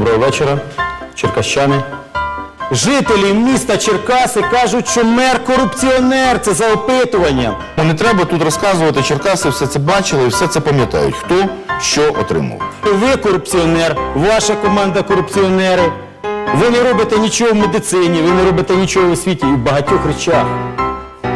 Доброго вечора, черкащани. Жителі міста Черкаси кажуть, що мер корупціонер. Це за опитуванням. Ну, Не треба тут розказувати, черкаси все це бачили і все це пам'ятають. Хто що отримав. Ви корупціонер, ваша команда корупціонери. Ви не робите нічого в медицині, ви не робите нічого у освіті і в багатьох речах.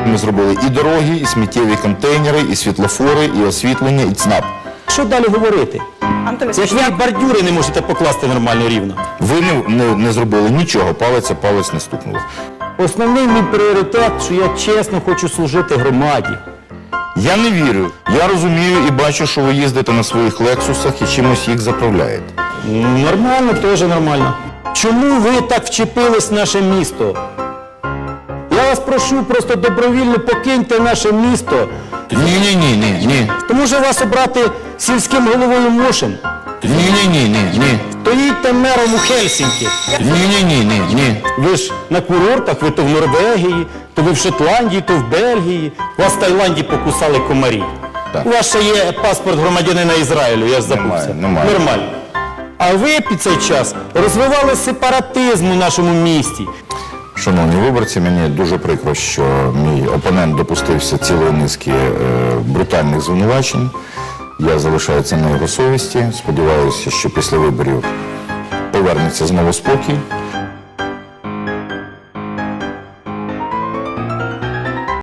Ми зробили і дороги, і сміттєві контейнери, і світлофори, і освітлення, і ЦНАП. Що далі говорити? Антон Це ж ви і бордюри не можете покласти нормально рівно. Ви не, не, не зробили нічого, палець о палець не стукнуло. Основний мій пріоритет, що я чесно хочу служити громаді. Я не вірю. Я розумію і бачу, що ви їздите на своїх лексусах і чимось їх заправляєте. Нормально, теж нормально. Чому ви так вчепились в наше місто? Я вас прошу, просто добровільно покиньте наше місто. Ні, ні, ні, ні, ні. То може вас обрати сільським головою Мошин? Ні, ні, ні. То їдьте мером у Хельсінки. Ні, ні, ні. Ви ж на курортах, ви то в Норвегії, то ви в Шотландії, то в Бельгії. Вас в Таїланді покусали комарі. Так. У вас ще є паспорт громадянина Ізраїлю, я ж забувся. Немає, немає. Нормально. А ви під цей час розвивали сепаратизм у нашому місті. Шановні виборці, мені дуже прикро, що мій опонент допустився цілої низки е, брутальних звинувачень. Я залишаю це на його совісті. Сподіваюся, що після виборів повернеться знову спокій.